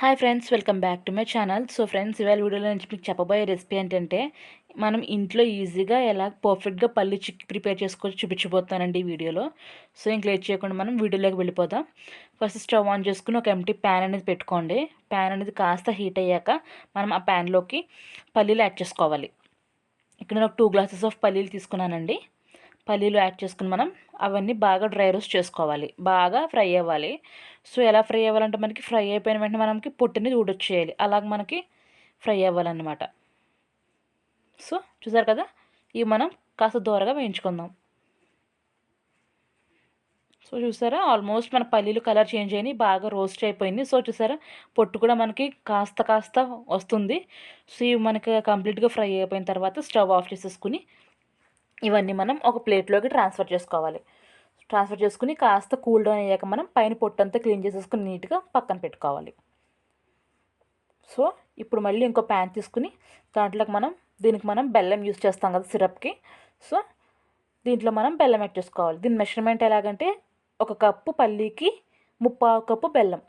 Hi friends welcome back to my channel so friends ఇవాళ వీడియోలో నుంచి మీకు చెప్పబోయే రెసిపీ ఏంటంటే మనం ఇంట్లో ఈజీగా ఎలా పర్ఫెక్ట్గా పల్లి చిక్కి ప్రిపేర్ చేసుకోవచ్చు చూపించబోతానండి ఈ వీడియోలో సో ఇంక లేట్ చేయకుండా మనం వీడియోలోకి వెళ్ళిపోదాం. ఫస్ట్ స్టవ్ ఆన్ చేసుకుని ఒక ఎంటీ ప్యాన్ అనేది పెట్టుకోండి. ప్యాన్ అనేది కాస్త హీట్ అయ్యాక మనం ఆ ప్యాన్లోకి పల్లీలు యాడ్ చేసుకోవాలి. ఇక్కడ నేను ఒక టూ గ్లాసెస్ ఆఫ్ పల్లీలు తీసుకున్నానండి. పల్లీలు యాడ్ చేసుకుని మనం అవన్నీ బాగా డ్రై రోస్ట్ చేసుకోవాలి. బాగా ఫ్రై అవ్వాలి. సో ఎలా ఫ్రై అవ్వాలంటే మనకి ఫ్రై అయిపోయిన వెంటనే మనకి పొట్టిని ఊడొచ్చేయాలి. అలాగ మనకి ఫ్రై అవ్వాలన్నమాట. సో చూసారు కదా? ఇవి మనం కాస్త దూరగా వేయించుకుందాం. సో చూసారా? ఆల్మోస్ట్ మన పల్లీలు కలర్ చేంజ్ అయినాయి. బాగా రోస్ట్ అయిపోయింది. సో చూసారా? పొట్టు కూడా మనకి కాస్త కాస్త వస్తుంది. సో ఇవి మనకి కంప్లీట్గా ఫ్రై అయిపోయిన తర్వాత స్టవ్ ఆఫ్ చేసేసుకుని ఇవన్నీ మనం ఒక ప్లేట్లోకి ట్రాన్స్ఫర్ చేసుకోవాలి. ట్రాన్స్ఫర్ చేసుకుని కాస్త కూల్ డౌన్ అయ్యాక మనం పైన పొట్టంతా క్లీన్ చేసేసుకుని నీట్గా పక్కన పెట్టుకోవాలి. సో ఇప్పుడు మళ్ళీ ఇంకో ప్యాన్ తీసుకుని దాంట్లోకి మనం దీనికి మనం బెల్లం యూస్ చేస్తాం కదా సిరప్కి. సో దీంట్లో మనం బెల్లం యాడ్ చేసుకోవాలి. దీని మెషర్మెంట్ ఎలాగంటే ఒక కప్పు పల్లీకి ముప్పావు కప్పు బెల్లం.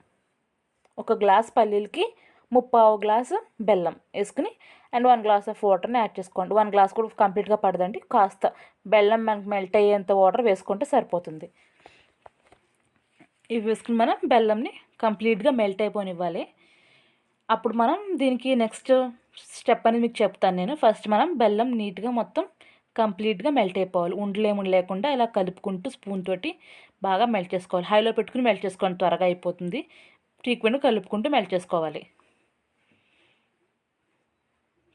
ఒక గ్లాస్ పల్లీలకి ముప్పావు గ్లాసు బెల్లం వేసుకుని అండ్ వన్ గ్లాస్ ఆఫ్ వాటర్ని యాడ్ చేసుకోండి. వన్ గ్లాస్ కూడా కంప్లీట్గా పడదండి. కాస్త బెల్లం మనకి మెల్ట్ అయ్యేంత వాటర్ వేసుకుంటే సరిపోతుంది. ఇవి వేసుకుని మనం బెల్లంని కంప్లీట్గా మెల్ట్ అయిపోనివ్వాలి. అప్పుడు మనం దీనికి నెక్స్ట్ స్టెప్ అనేది మీకు చెప్తాను నేను. ఫస్ట్ మనం బెల్లం నీట్గా మొత్తం కంప్లీట్గా మెల్ట్ అయిపోవాలి. ఉండలేము లేకుండా ఇలా కలుపుకుంటూ స్పూన్ తోటి బాగా మెల్ట్ చేసుకోవాలి. హైలో పెట్టుకుని మెల్ట్ చేసుకోండి. త్వరగా అయిపోతుంది. ఫ్రీక్వెంట్గా కలుపుకుంటూ మెల్ట్ చేసుకోవాలి.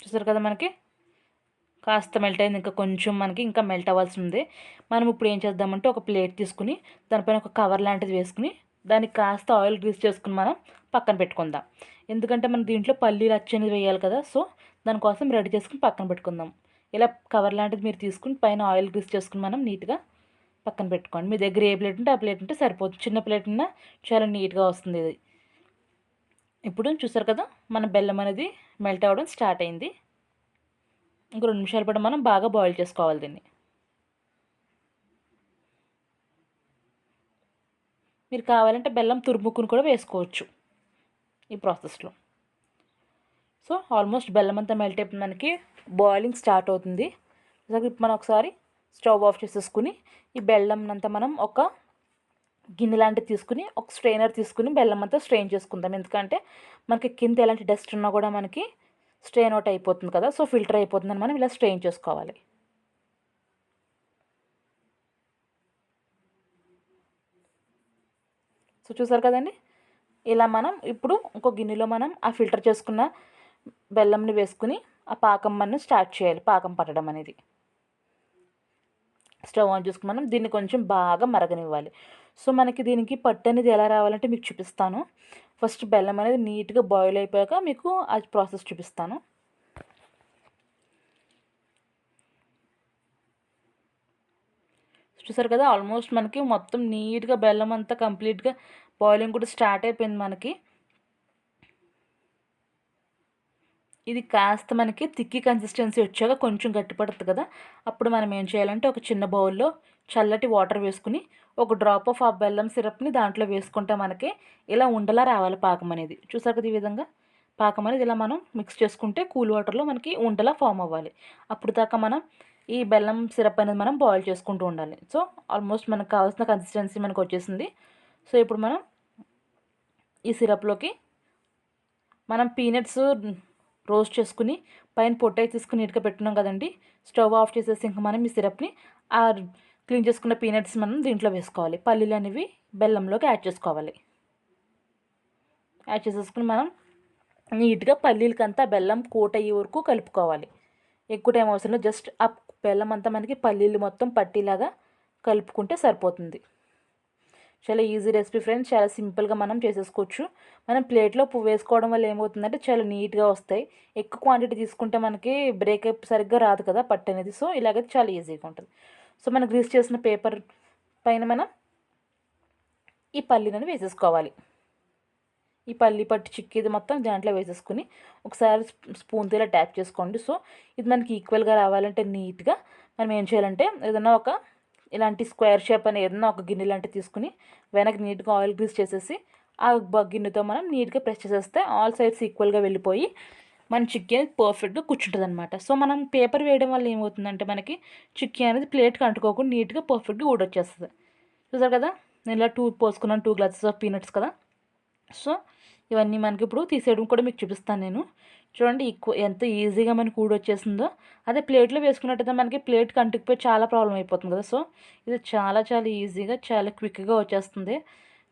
చూసారు కదా మనకి? కాస్త మెల్ట్ అయింది. ఇంకా కొంచెం మనకి ఇంకా మెల్ట్ అవ్వాల్సి ఉంది. మనం ఇప్పుడు ఏం చేద్దామంటే ఒక ప్లేట్ తీసుకుని దానిపైన ఒక కవర్ లాంటిది వేసుకుని దానికి కాస్త ఆయిల్ గ్రీస్ చేసుకుని మనం పక్కన పెట్టుకుందాం. ఎందుకంటే మనం దీంట్లో పల్లీలు అనేది వేయాలి కదా సో దానికోసం రెడీ చేసుకుని పక్కన పెట్టుకుందాం. ఇలా కవర్ లాంటిది మీరు తీసుకుని పైన ఆయిల్ గ్రీస్ చేసుకుని మనం నీట్గా పక్కన పెట్టుకోండి. మీ దగ్గర ఏ ప్లేట్ ఉంటే ఆ ప్లేట్ ఉంటే సరిపోతుంది. చిన్న ప్లేట్ ఉన్నా చాలా నీట్గా వస్తుంది ఇది. ఇప్పుడు చూసారు కదా మన బెల్లం అనేది మెల్ట్ అవ్వడం స్టార్ట్ అయింది. ఇంకో రెండు నిమిషాలు పాటు మనం బాగా బాయిల్ చేసుకోవాలి దీన్ని. మీరు కావాలంటే బెల్లం తురుముక్కును కూడా వేసుకోవచ్చు ఈ ప్రాసెస్లో సో ఆల్మోస్ట్ బెల్లం అంతా మెల్ట్ అయిపోయి మనకి బాయిలింగ్ స్టార్ట్ అవుతుంది. ఇప్పుడు మనం ఒకసారి స్టవ్ ఆఫ్ చేసేసుకుని ఈ బెల్లం అంతా మనం ఒక గిన్నె లాంటివి తీసుకుని ఒక స్ట్రెయినర్ తీసుకుని బెల్లం అంతా స్ట్రెయిన్ చేసుకుందాం. ఎందుకంటే మనకి కింద ఎలాంటి డస్ట్ ఉన్నా కూడా మనకి స్ట్రెయిన్ అవుట్ అయిపోతుంది కదా సో ఫిల్టర్ అయిపోతుందని మనం ఇలా స్ట్రెయిన్ చేసుకోవాలి. సో చూసారు కదండి? ఇలా మనం ఇప్పుడు ఇంకో గిన్నెలో మనం ఆ ఫిల్టర్ చేసుకున్న బెల్లంని వేసుకుని ఆ పాకం మనం స్టార్ట్ చేయాలి పాకం పట్టడం అనేది. స్టవ్ ఆన్ చేసుకుని మనం దీన్ని కొంచెం బాగా మరగనివ్వాలి. సో మనకి దీనికి పట్టు అనేది ఎలా రావాలంటే మీకు చూపిస్తాను. ఫస్ట్ బెల్లం అనేది నీట్గా బాయిల్ అయిపోయాక మీకు ఆ ప్రాసెస్ చూపిస్తాను. చూసారు కదా ఆల్మోస్ట్ మనకి మొత్తం నీట్గా బెల్లం అంతా కంప్లీట్గా బాయిలింగ్ కూడా స్టార్ట్ అయిపోయింది మనకి. ఇది కాస్త మనకి తిక్కి కన్సిస్టెన్సీ వచ్చాక కొంచెం గట్టిపడుతుంది కదా. అప్పుడు మనం ఏం చేయాలంటే ఒక చిన్న బౌల్లో చల్లటి వాటర్ వేసుకుని ఒక డ్రాప్ ఆఫ్ ఆ బెల్లం సిరప్ని దాంట్లో వేసుకుంటే మనకి ఇలా ఉండలా రావాలి పాకం అనేది. చూసారు కదా ఈ విధంగా? పాకం అనేది ఇలా మనం మిక్స్ చేసుకుంటే కూల్ వాటర్లో మనకి ఉండలా ఫామ్ అవ్వాలి. అప్పుడు దాకా మనం ఈ బెల్లం సిరప్ అనేది మనం బాయిల్ చేసుకుంటూ ఉండాలి. సో ఆల్మోస్ట్ మనకు కావాల్సిన కన్సిస్టెన్సీ మనకు వచ్చేసింది. సో ఇప్పుడు మనం ఈ సిరప్లోకి మనం పీనట్స్ రోస్ట్ చేసుకుని పైన పొట్టై తీసుకుని నీట్గా పెట్టున్నాం కదండి. స్టవ్ ఆఫ్ చేసేసి ఇంకా మనం ఈ సిరప్ని ఆ క్లీన్ చేసుకున్న పీనట్స్ మనం దీంట్లో వేసుకోవాలి. పల్లీలు అనేవి బెల్లంలోకి యాడ్ చేసుకోవాలి. యాడ్ చేసేసుకుని మనం నీట్గా పల్లీలకంతా బెల్లం కోట్ అయ్యే వరకు కలుపుకోవాలి. ఎక్కువ టైం అవసరం జస్ట్ ఆ బెల్లం అంతా మనకి పల్లీలు మొత్తం పట్టిలాగా కలుపుకుంటే సరిపోతుంది. చాలా ఈజీ రెసిపీ ఫ్రెండ్స్ చాలా సింపుల్గా మనం చేసేసుకోవచ్చు. మనం ప్లేట్లో పువ్వు వేసుకోవడం వల్ల ఏమవుతుందంటే చాలా నీట్గా వస్తాయి. ఎక్కువ క్వాంటిటీ తీసుకుంటే మనకి బ్రేకప్ సరిగ్గా రాదు కదా పట్టు అనేది. సో ఇలాగైతే చాలా ఈజీగా ఉంటుంది. సో మనం గ్రీస్ చేసిన పేపర్ పైన మనం ఈ పల్లీలను వేసేసుకోవాలి. ఈ పల్లి పట్టు చిక్కేది మొత్తం దాంట్లో వేసేసుకుని ఒకసారి స్పూన్తో ఇలా ట్యాప్ చేసుకోండి. సో ఇది మనకి ఈక్వల్గా రావాలంటే నీట్గా మనం ఏం చేయాలంటే ఏదైనా ఒక ఇలాంటి స్క్వేర్ షేప్ అని ఏదైనా ఒక గిన్నె లాంటివి తీసుకుని వెనక్కి నీట్గా ఆయిల్ గ్రీస్ చేసేసి ఆ గిన్నెతో మనం నీట్గా ప్రెస్ చేసేస్తే ఆల్ సైడ్స్ ఈక్వల్గా వెళ్ళిపోయి మన చిక్కీ అనేది పర్ఫెక్ట్గా కూర్చుంటుంది అనమాట సో మనం పేపర్ వేయడం వల్ల ఏమవుతుందంటే మనకి చిక్కీ అనేది ప్లేట్కి అంటుకోకుండా నీట్గా పర్ఫెక్ట్గా ఊడొచ్చేస్తుంది. చూసారు కదా? నేను ఇలా టూ పోసుకున్నాను టూ గ్లాసెస్ ఆఫ్ పీనట్స్ కదా? సో ఇవన్నీ మనకి ఇప్పుడు తీసేయడం కూడా మీకు చూపిస్తాను నేను. చూడండి ఎక్కువ ఎంత ఈజీగా మనకి ఊడి వచ్చేసిందో. అదే ప్లేట్లో వేసుకున్నట్టయితే మనకి ప్లేట్కి అంటుకుపోయి చాలా ప్రాబ్లం అయిపోతుంది కదా. సో ఇది చాలా చాలా ఈజీగా చాలా క్విక్గా వచ్చేస్తుంది.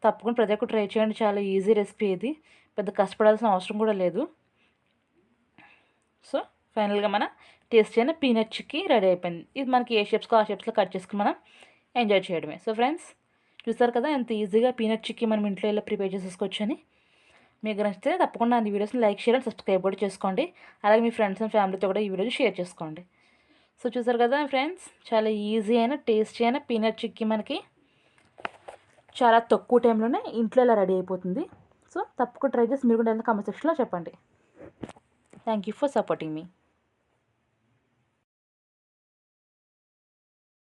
తప్పకుండా ప్రతి ఒక్కరు ట్రై చేయండి. చాలా ఈజీ రెసిపీ ఇది. పెద్ద కష్టపడాల్సిన అవసరం కూడా లేదు. సో ఫైనల్గా మన టేస్ట్ అయిన పీనట్ చిక్కీ రెడీ అయిపోయింది. ఇది మనకి ఏ షేప్స్కో ఆ షేప్స్లో కట్ చేసుకుని మనం ఎంజాయ్ చేయడమే. సో ఫ్రెండ్స్ చూసారు కదా ఎంత ఈజీగా పీనట్ చిక్కీ మనం ఇంట్లో ఇలా ప్రిపేర్ చేసేసుకోవచ్చని? మీకు నచ్చితే తప్పకుండా నా వీడియోస్ని లైక్ షేర్ అండ్ సబ్స్క్రైబ్ కూడా చేసుకోండి. అలాగే మీ ఫ్రెండ్స్ అండ్ ఫ్యామిలీతో కూడా ఈ వీడియోని షేర్ చేసుకోండి. సో చూసారు కదా ఫ్రెండ్స్ చాలా ఈజీ అయిన టేస్టీ అయిన పీనట్ చిక్కీ మనకి చాలా తక్కువ టైంలోనే ఇంట్లో ఇలా రెడీ అయిపోతుంది. సో తప్పకుండా ట్రై చేసి మీరు కూడా కామెంట్ సెక్షన్లో చెప్పండి. Thank you for supporting me